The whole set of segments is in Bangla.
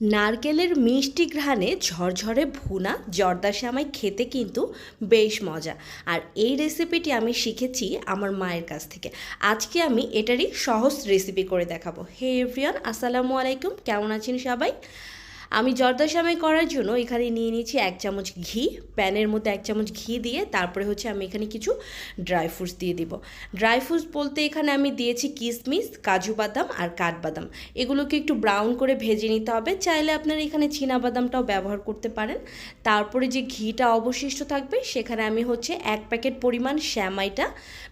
নারকেলের মিষ্টি ঘ্রাণে ঝরঝরে ভুনা জর্দা শ্যামাই খেতে কিন্তু বেশ মজা। আর এই রেসিপিটি আমি শিখেছি আমার মায়ের কাছ থেকে। আজকে আমি এটারই সহজ রেসিপি করে দেখাবো। হে এভরিয়ান আসসালামু আলাইকুম। কেমন আছেন সবাই? আমি জর্দা শ্যামাই করার জন্য এখানে নিয়ে নিয়েছি এক চামচ ঘি, প্যানের মধ্যে এক চামচ ঘি দিয়ে তারপরে হচ্ছে আমি এখানে কিছু ড্রাই ফ্রুটস দিয়ে দিব। ড্রাই ফ্রুটস বলতে এখানে আমি দিয়েছি কিশমিশ কাজু বাদাম আর কাঠবাদাম। এগুলোকে একটু ব্রাউন করে ভেজে নিতে হবে। চাইলে আপনারা এখানে বাদামটাও ব্যবহার করতে পারেন। তারপরে যে ঘিটা অবশিষ্ট থাকবে সেখানে আমি হচ্ছে এক প্যাকেট পরিমাণ শ্যামাইটা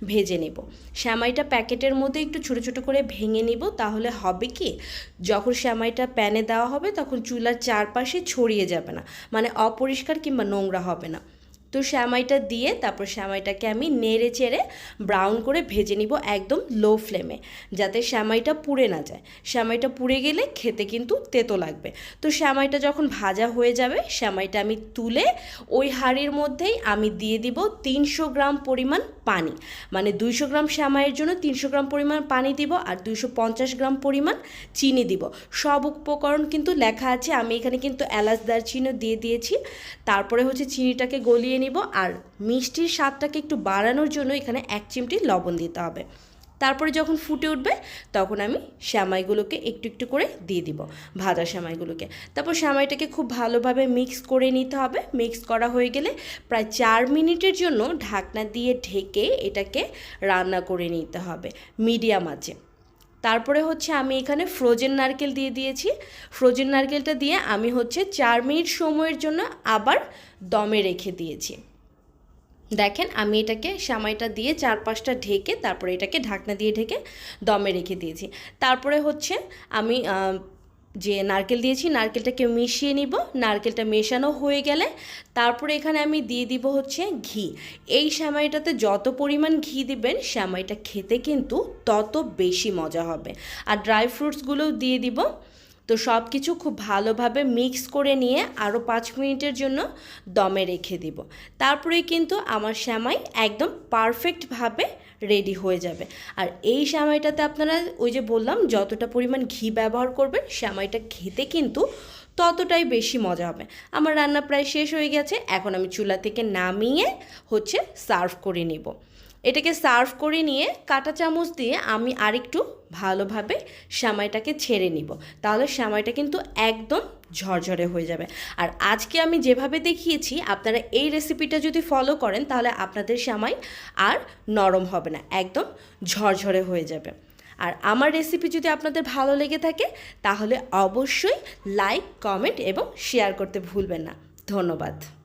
ভেজে নেব। শ্যামাইটা প্যাকেটের মধ্যে একটু ছোটো ছোটো করে ভেঙে নিব। তাহলে হবে কি? যখন শ্যামাইটা প্যানে দেওয়া হবে তখন চুলার চারপাশে ছড়িয়ে যাবে না। মানে অপরিষ্কার কিংবা নোংরা হবে না। তো শ্যামাইটা দিয়ে তারপর শ্যামাইটাকে আমি নেড়ে চেড়ে ব্রাউন করে ভেজে নিব একদম লো ফ্লেমে যাতে শ্যামাইটা পুড়ে না যায়। শ্যামাইটা পুড়ে গেলে খেতে কিন্তু তেতো লাগবে। তো শ্যামাইটা যখন ভাজা হয়ে যাবে, শ্যামাইটা আমি তুলে ওই হাঁড়ির মধ্যেই আমি দিয়ে দিব তিনশো গ্রাম পরিমাণ পানি। মানে দুইশো গ্রাম শ্যামাইয়ের জন্য তিনশো গ্রাম পরিমাণ পানি দিব আর দুইশো পঞ্চাশ গ্রাম পরিমাণ চিনি দিব। সব উপকরণ কিন্তু লেখা আছে, আমি এখানে কিন্তু এলাচ, দারচিনিও দিয়ে দিয়েছি। তারপরে হচ্ছে চিনিটাকে গলিয়ে নিব আর মিষ্টির স্বাদটাকে একটু বাড়ানোর জন্য এখানে এক চিমটি লবণ দিতে হবে। তারপরে যখন ফুটে উঠবে, তখন আমি শ্যামাইগুলোকে একটু একটু করে দিয়ে দিব, ভাজা শ্যামাইগুলোকে। তারপর শ্যামাইটাকে খুব ভালোভাবে মিক্স করে নিতে হবে। মিক্স করা হয়ে গেলে প্রায় চার মিনিটের জন্য ঢাকনা দিয়ে ঢেকে এটাকে রান্না করে নিতে হবে মিডিয়াম আঁচে। তারপরে হচ্ছে আমি এখানে ফ্রোজেন নারকেল দিয়ে দিয়েছি। ফ্রোজেন নারকেলটা দিয়ে আমি হচ্ছে চার মিনিট সময়ের জন্য আবার দমে রেখে দিয়েছি। দেখেন আমি এটাকে সামাইটা দিয়ে চার পাঁচটা ঢেকে তারপরে এটাকে ঢাকনা দিয়ে ঢেকে দমে রেখে দিয়েছি। তারপরে হচ্ছে আমি যে নারকেল দিয়েছি, নারকেলটাকে মিশিয়ে নিব, নারকেলটা মেশানো হয়ে গেলে তারপরে এখানে আমি দিয়ে দিব হচ্ছে ঘি। এই শ্যামাইটাতে যত পরিমাণ ঘি দিবেন, শ্যামাইটা খেতে কিন্তু তত বেশি মজা হবে। আর ড্রাই ফ্রুটসগুলোও দিয়ে দিব। তো সব কিছু খুব ভালোভাবে মিক্স করে নিয়ে আরও পাঁচ মিনিটের জন্য দমে রেখে দিব। তারপরেই কিন্তু আমার শ্যামাই একদম পারফেক্টভাবে রেডি হয়ে যাবে। আর এই শ্যামাইটাতে আপনারা ওই যে বললাম, যতটা পরিমাণ ঘি ব্যবহার করবেন, শ্যামাইটা খেতে কিন্তু ততটাই বেশি মজা হবে। আমার রান্না প্রায় শেষ হয়ে গেছে, এখন আমি চুলা থেকে নামিয়ে হচ্ছে সার্ভ করে নেব। এটাকে সার্ভ করে নিয়ে কাঁটা চামচ দিয়ে আমি আরেকটু ভালোভাবে শ্যামাইটাকে ছেড়ে নিব। তাহলে শ্যামাইটা কিন্তু একদম ঝরঝরে হয়ে যাবে। আর আজকে আমি যেভাবে দেখিয়েছি, আপনারা এই রেসিপিটা যদি ফলো করেন, তাহলে আপনাদের শ্যামাই আর নরম হবে না, একদম ঝরঝরে হয়ে যাবে। আর আমার রেসিপি যদি আপনাদের ভালো লেগে থাকে, তাহলে অবশ্যই লাইক, কমেন্ট এবং শেয়ার করতে ভুলবেন না। ধন্যবাদ।